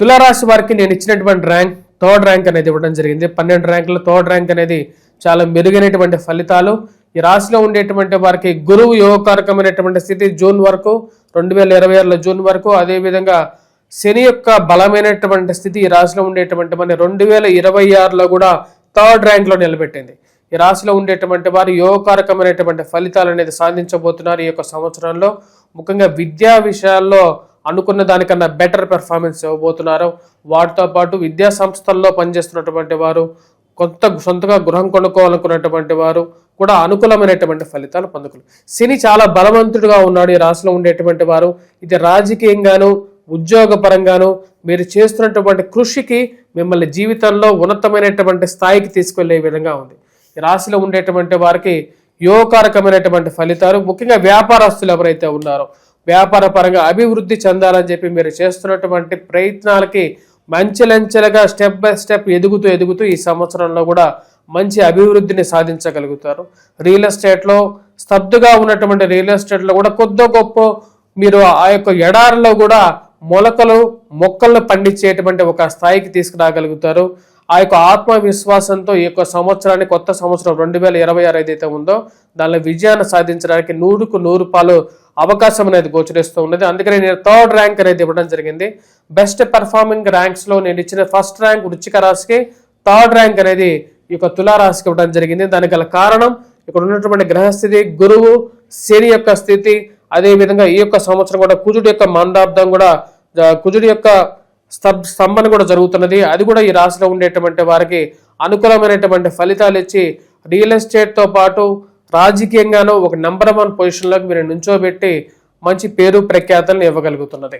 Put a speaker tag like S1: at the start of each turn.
S1: తులారాశి వారికి నేను ఇచ్చినటువంటి ర్యాంక్ థర్డ్ ర్యాంక్ అనేది ఇవ్వడం జరిగింది. పన్నెండు ర్యాంకులు థర్డ్ ర్యాంక్ అనేది చాలా మెరుగైనటువంటి ఫలితాలు. ఈ రాశిలో ఉండేటువంటి వారికి గురువు యోగకారకమైనటువంటి స్థితి జూన్ వరకు రెండు వేల ఇరవై ఆరులో జూన్ వరకు. అదేవిధంగా శని యొక్క బలమైనటువంటి స్థితి ఈ రాశిలో ఉండేటువంటి మన రెండు వేల ఇరవై ఆరులో కూడా థర్డ్ ర్యాంక్లో నిలబెట్టింది. ఈ రాశిలో ఉండేటువంటి వారు యోగకారకమైనటువంటి ఫలితాలు అనేది సాధించబోతున్నారు ఈ యొక్క సంవత్సరంలో. ముఖ్యంగా విద్యా విషయాల్లో అనుకున్న దానికన్నా బెటర్ పెర్ఫార్మెన్స్ ఇవ్వబోతున్నారు. వాటితో పాటు విద్యా సంస్థల్లో పనిచేస్తున్నటువంటి వారు కొత్త సొంతగా గృహం కొనుక్కోవాలనుకున్నటువంటి వారు కూడా అనుకూలమైనటువంటి ఫలితాలు పొందుకులు శని చాలా బలవంతుడుగా ఉన్నాడు ఈ రాశిలో ఉండేటువంటి వారు. ఇది రాజకీయంగాను ఉద్యోగపరంగాను మీరు చేస్తున్నటువంటి కృషికి మిమ్మల్ని జీవితంలో ఉన్నతమైనటువంటి స్థాయికి తీసుకెళ్ళే విధంగా ఉంది. ఈ రాశిలో ఉండేటువంటి వారికి యోగకారకమైనటువంటి ఫలితాలు ముఖ్యంగా వ్యాపారస్తులు ఎవరైతే ఉన్నారో వ్యాపార పరంగా అభివృద్ధి చెందాలని చెప్పి మీరు చేస్తున్నటువంటి ప్రయత్నాలకి మంచెలంచెలుగా స్టెప్ బై స్టెప్ ఎదుగుతూ ఎదుగుతూ ఈ సంవత్సరంలో కూడా మంచి అభివృద్ధిని సాధించగలుగుతారు. రియల్ ఎస్టేట్లో స్తబ్దుగా ఉన్నటువంటి రియల్ ఎస్టేట్లో కూడా కొద్ది గొప్ప మీరు ఆ యొక్క ఎడారిలో కూడా మొలకలు మొక్కలను పండించేటువంటి ఒక స్థాయికి తీసుకురాగలుగుతారు. ఆ యొక్క ఆత్మవిశ్వాసంతో ఈ యొక్క సంవత్సరాన్ని కొత్త సంవత్సరం రెండు వేల ఇరవై ఆరు ఏదైతే ఉందో దానిలో విజయాన్ని సాధించడానికి నూరుకు నూరు పాలు అవకాశం అనేది గోచరిస్తూ ఉన్నది. అందుకనే నేను థర్డ్ ర్యాంక్ అనేది ఇవ్వడం జరిగింది. బెస్ట్ పెర్ఫార్మింగ్ ర్యాంక్స్లో నేను ఇచ్చిన ఫస్ట్ ర్యాంక్ వృచ్చిక రాశికి థర్డ్ ర్యాంక్ అనేది ఈ యొక్క తులారాశికి ఇవ్వడం జరిగింది. దానికి గల కారణం ఇక్కడ ఉన్నటువంటి గ్రహస్థితి గురువు శని యొక్క స్థితి అదేవిధంగా ఈ యొక్క సంవత్సరం కూడా కుజుడి యొక్క మందాబ్దం కూడా కుజుడి యొక్క స్తంభన కూడా జరుగుతున్నది. అది కూడా ఈ రాశిలో ఉండేటువంటి వారికి అనుకూలమైనటువంటి ఫలితాలు ఇచ్చి రియల్ ఎస్టేట్తో పాటు రాజకీయంగానూ ఒక నెంబర్ వన్ పొజిషన్లోకి మీరు నుంచోబెట్టి మంచి పేరు ప్రఖ్యాతలను ఇవ్వగలుగుతున్నది.